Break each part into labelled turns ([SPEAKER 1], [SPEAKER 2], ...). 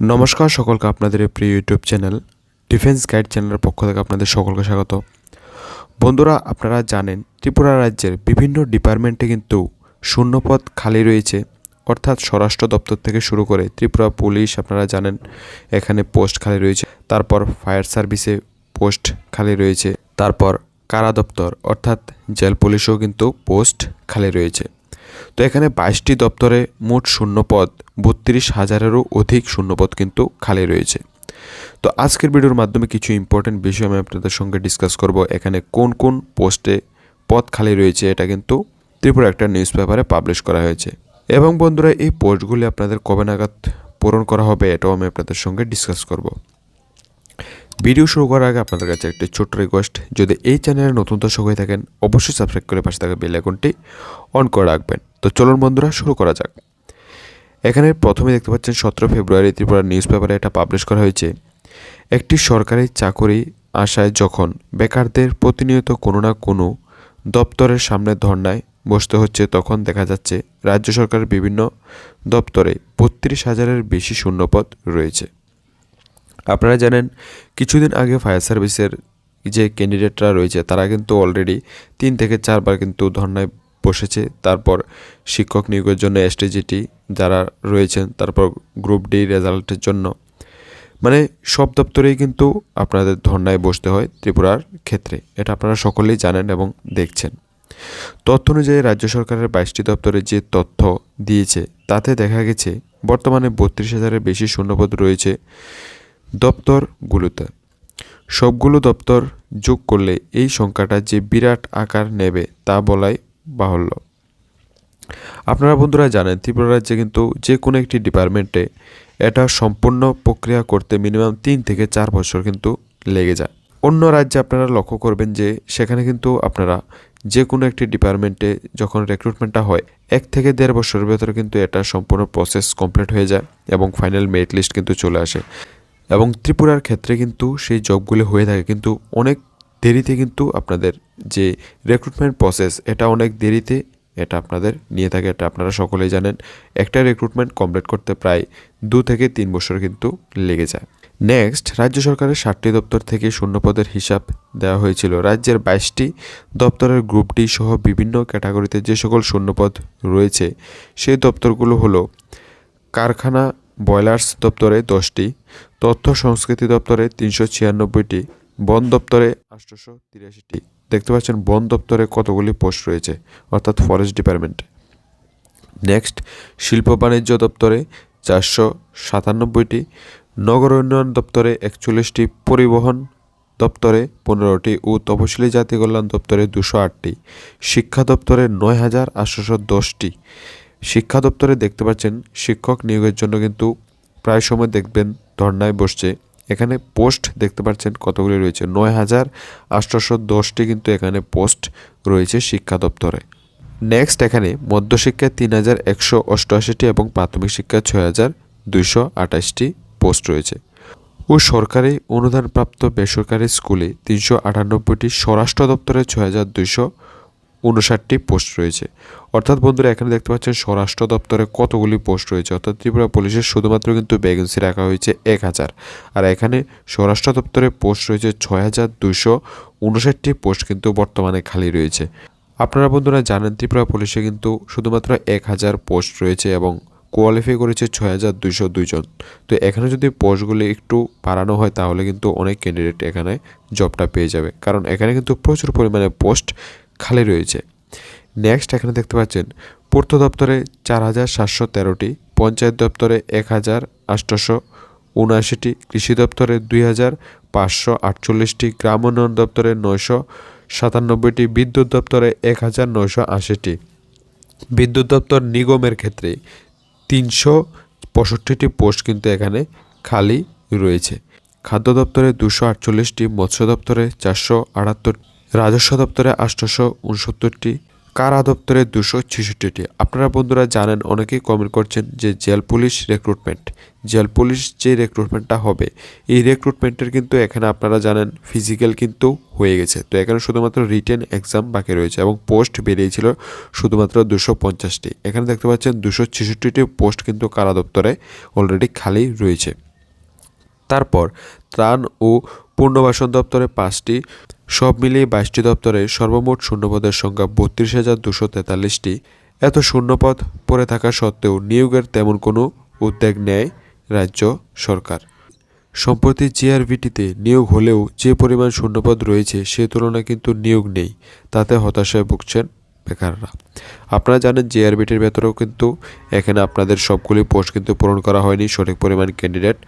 [SPEAKER 1] নমস্কার সকলকে আপনাদের প্রিয় ইউটিউব চ্যানেল ডিফেন্স গাইড চ্যানেলের পক্ষ থেকে আপনাদের সকলকে স্বাগত। বন্ধুরা, আপনারা জানেন, ত্রিপুরা রাজ্যের বিভিন্ন ডিপার্টমেন্টে কিন্তু শূন্যপদ খালি রয়েছে। অর্থাৎ স্বরাষ্ট্র দপ্তর থেকে শুরু করে ত্রিপুরা পুলিশ, আপনারা জানেন, এখানে পোস্ট খালি রয়েছে। তারপর ফায়ার সার্ভিসে পোস্ট খালি রয়েছে। তারপর কারা দপ্তর, অর্থাৎ জেল পুলিশেও কিন্তু পোস্ট খালি রয়েছে। তো এখানে বাইশটি দপ্তরে মোট শূন্যপদ, বত্রিশ হাজারেরও অধিক শূন্যপদ কিন্তু খালি রয়েছে। তো আজকের ভিডিওর মাধ্যমে কিছু ইম্পর্টেন্ট বিষয় আমি আপনাদের সঙ্গে ডিসকাস করব, এখানে কোন কোন পোস্টে পদ খালি রয়েছে এটা কিন্তু ত্রিপুরা একটা নিউজ পেপারে পাবলিশ করা হয়েছে। এবং বন্ধুরা, এই পোস্টগুলি আপনাদের কবে নাগাদ পূরণ করা হবে এটাও আমি আপনাদের সঙ্গে ডিসকাস করব। ভিডিও শুরু করার আগে আপনাদের কাছে একটি ছোট্ট রিকোয়েস্ট যদি এই চ্যানেলে নতুন দর্শক হয়ে থাকেন, অবশ্যই সাবস্ক্রাইব করে পাশে থাকা বেল আইকনটি অন করে রাখবেন। তো চলুন বন্ধুরা, শুরু করা যাক। এখানে প্রথমে দেখতে পাচ্ছেন, সতেরো ফেব্রুয়ারি ত্রিপুরা নিউজ পেপারে এটা পাবলিশ করা হয়েছে। একটি সরকারি চাকরি আশায় যখন বেকারদের প্রতিনিয়ত কোনো না কোনো দপ্তরের সামনে ধর্নায় বসতে হচ্ছে, তখন দেখা যাচ্ছে রাজ্য সরকারের বিভিন্ন দপ্তরে বত্রিশ হাজারের বেশি শূন্যপদ রয়েছে। আপনারা জানেন, কিছুদিন আগে ফায়ার সার্ভিসের যে ক্যান্ডিডেটরা রয়েছে, তারা কিন্তু অলরেডি তিন থেকে চারবার কিন্তু ধর্নায় বসেছে। তারপর শিক্ষক নিয়োগের জন্য এসটিজিটি যারা রয়েছেন, তারপর গ্রুপ ডি রেজাল্টের জন্য। মানে সব দপ্তরেই কিন্তু আপনাদের ধর্নায় বসতে হয় ত্রিপুরার ক্ষেত্রে। এটা আপনারা সকলেই জানেন এবং দেখছেন। তথ্য অনুযায়ী রাজ্য সরকারের বাইশটি দপ্তরে যে তথ্য দিয়েছে, তাতে দেখা গেছে, বর্তমানে বত্রিশ হাজারের বেশি শূন্যপদ রয়েছে। দপ্তরগুলোতে সবগুলো দপ্তর যোগ করলে এই সংখ্যাটা যে বিরাট আকার নেবে তা বলাই বাহুল্য। আপনারা বন্ধুরা জানেন, ত্রিপুরা রাজ্যে কিন্তু যে কোনো একটি ডিপার্টমেন্টে এটা সম্পূর্ণ প্রক্রিয়া করতে মিনিমাম তিন থেকে চার বছর কিন্তু লেগে যায়। অন্য রাজ্যে আপনারা লক্ষ্য করবেন যে সেখানে কিন্তু আপনারা যে কোনো একটি ডিপার্টমেন্টে যখন রেক্রুটমেন্টটা হয়, এক থেকে দেড় বছরের ভেতরে কিন্তু এটা সম্পূর্ণ প্রসেস কমপ্লিট হয়ে যায় এবং ফাইনাল মেরিট লিস্ট কিন্তু চলে আসে। এবং ত্রিপুরার ক্ষেত্রে কিন্তু সেই জবগুলি হয়ে থাকে। কিন্তু অনেক দেরিতে কিন্তু আপনাদের যে রেক্রুটমেন্ট প্রসেস এটা অনেক দেরিতে এটা আপনাদের নিয়ে থাকে, এটা আপনারা সকলেই জানেন। একটা রেক্রুটমেন্ট কমপ্লিট করতে প্রায় দু থেকে তিন বছর কিন্তু লেগে যায়। নেক্সট রাজ্য সরকারের ষাটটি দপ্তর থেকে শূন্যপদের হিসাব দেওয়া হয়েছিল। রাজ্যের বাইশটি দপ্তরের গ্রুপ ডি সহ বিভিন্ন ক্যাটাগরিতে যে সকল শূন্যপদ রয়েছে, সেই দপ্তরগুলো হলো কারখানা বয়লার্স দপ্তরে দশটি, তথ্য সংস্কৃতি দপ্তরে তিনশো ছিয়ানব্বইটি, বন দপ্তরে আটশোশো তিরাশিটি। দেখতে পাচ্ছেন, বন দপ্তরে কতগুলি পোস্ট রয়েছে, অর্থাৎ ফরেস্ট ডিপার্টমেন্ট নেক্সট শিল্প বাণিজ্য দপ্তরে চারশো সাতানব্বইটি, নগর উন্নয়ন দপ্তরে একচল্লিশটি, পরিবহন দপ্তরে পনেরোটি ও তপশিলি জাতি কল্যাণ দপ্তরে দুশো আটটি। শিক্ষা দপ্তরে নয় হাজার আটশোশো দশটি। শিক্ষা দপ্তরে দেখতে পাচ্ছেন শিক্ষক নিয়োগের জন্য কিন্তু প্রায় সময় দেখবেন ধর্নায় বসছে। এখানে পোস্ট দেখতে পাচ্ছেন কতগুলি রয়েছে। নয় হাজার আটশোশো দশটি কিন্তু এখানে পোস্ট রয়েছে শিক্ষা দপ্তরে। নেক্সট এখানে মধ্যশিক্ষায় তিন হাজার একশো অষ্টআশিটি এবং প্রাথমিক শিক্ষায় ছয় হাজার দুইশো আঠাশটি পোস্ট রয়েছে। ও সরকারি অনুদানপ্রাপ্ত বেসরকারি স্কুলে তিনশো আটানব্বইটি স্বরাষ্ট্র দপ্তরে ছয় হাজার দুইশো উনষাটটি পোস্ট রয়েছে। অর্থাৎ বন্ধুরা, এখানে দেখতে পাচ্ছেন স্বরাষ্ট্র দপ্তরে কতগুলি পোস্ট রয়েছে। অর্থাৎ ত্রিপুরা পুলিশের শুধুমাত্র কিন্তু ভ্যাকেন্সি রাখা হয়েছে এক হাজার। আর এখানে স্বরাষ্ট্র দপ্তরে পোস্ট রয়েছে ছয় হাজার দুইশো উনষাটটি পোস্ট কিন্তু বর্তমানে খালি রয়েছে। আপনারা বন্ধুরা জানেন, ত্রিপুরা পুলিশে কিন্তু শুধুমাত্র এক হাজার পোস্ট রয়েছে এবং কোয়ালিফাই করেছে ছয় হাজার দুইশো দুইজন তো এখানে যদি পোস্টগুলি একটু বাড়ানো হয়, তাহলে কিন্তু অনেক ক্যান্ডিডেট এখানে জবটা পেয়ে যাবে। কারণ এখানে কিন্তু প্রচুর পরিমাণে পোস্ট খালি রয়েছে। নেক্সট এখানে দেখতে পাচ্ছেন, পূর্ত দপ্তরে চার হাজার সাতশো তেরোটি, পঞ্চায়েত দপ্তরে এক হাজার আটশোশো উনআশিটি, কৃষি দপ্তরে দুই হাজার পাঁচশো আটচল্লিশটি, গ্রাম উন্নয়ন দপ্তরে নয়শো সাতানব্বইটি, বিদ্যুৎ দপ্তরে এক হাজার নয়শো আশিটি। বিদ্যুৎ দপ্তর নিগমের ক্ষেত্রে তিনশো পঁয়ষট্টিটি পোস্ট কিন্তু এখানে খালি রয়েছে। খাদ্য দপ্তরে দুশো আটচল্লিশটি, মৎস্য দপ্তরে চারশো আটাত্তর রাজস্ব দপ্তরে আটশোশো উনসত্তরটি, কারা দপ্তরে দুশো ছেষট্টিটি। আপনারা বন্ধুরা জানেন, অনেকেই কমেন্ট করছেন যে jail police recruitment jail police যে রেক্রুটমেন্টটা হবে, এই রেক্রুটমেন্টের কিন্তু এখানে আপনারা জানেন ফিজিক্যাল কিন্তু হয়ে গেছে। তো এখানে শুধুমাত্র রিটেন এক্সাম বাকি রয়েছে এবং পোস্ট বেরিয়েছিল শুধুমাত্র দুশো পঞ্চাশটি। এখানে দেখতে পাচ্ছেন দুশো ছেষট্টিটি পোস্ট কিন্তু কারা দপ্তরে অলরেডি খালি রয়েছে। তারপর ত্রাণ ও পুনর্বাসন দপ্তরে পাঁচটি, সব মিলিয়ে বাইশটি দপ্তরে সর্বমোট শূন্যপদের সংখ্যা বত্রিশ হাজার দুশো তেতাল্লিশটি। এত শূন্যপদ পড়ে থাকা সত্ত্বেও নিয়োগের তেমন কোনো উদ্যোগ নেয় রাজ্য সরকার। সম্প্রতি জিআরভিটিতে নিয়োগ হলেও যে পরিমাণ শূন্যপদ রয়েছে সে তুলনায় কিন্তু নিয়োগ নেই, তাতে হতাশায় ভুগছেন বেকাররা। আপনারা জানেন জিআরবিটির ভেতরেও কিন্তু এখানে আপনাদের সবগুলি পোস্ট কিন্তু পূরণ করা হয়নি সঠিক পরিমাণ ক্যান্ডিডেট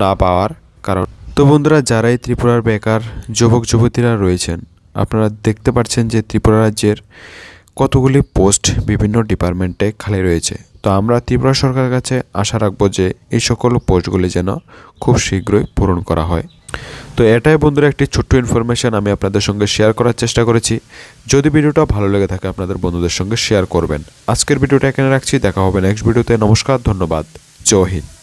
[SPEAKER 1] না পাওয়ার কারণ। তো বন্ধুরা, যারাই ত্রিপুরার বেকার যুবক যুবতীরা রয়েছেন, আপনারা দেখতে পাচ্ছেন যে ত্রিপুরা রাজ্যের কতগুলি পোস্ট বিভিন্ন ডিপার্টমেন্টে খালি রয়েছে। তো আমরা ত্রিপুরা সরকারের কাছে আশা রাখব যে এই সকল পোস্টগুলি যেন খুব শীঘ্রই পূরণ করা হয়। তো এটাই বন্ধুরা একটি ছোট্ট ইনফরমেশন আমি আপনাদের সঙ্গে শেয়ার করার চেষ্টা করেছি। যদি ভিডিওটা ভালো লেগে থাকে, আপনাদের বন্ধুদের সঙ্গে শেয়ার করবেন। আজকের ভিডিওটা এখানে রাখছি। দেখা হবে নেক্সট ভিডিওতে। নমস্কার, ধন্যবাদ। জয় হিন্দ।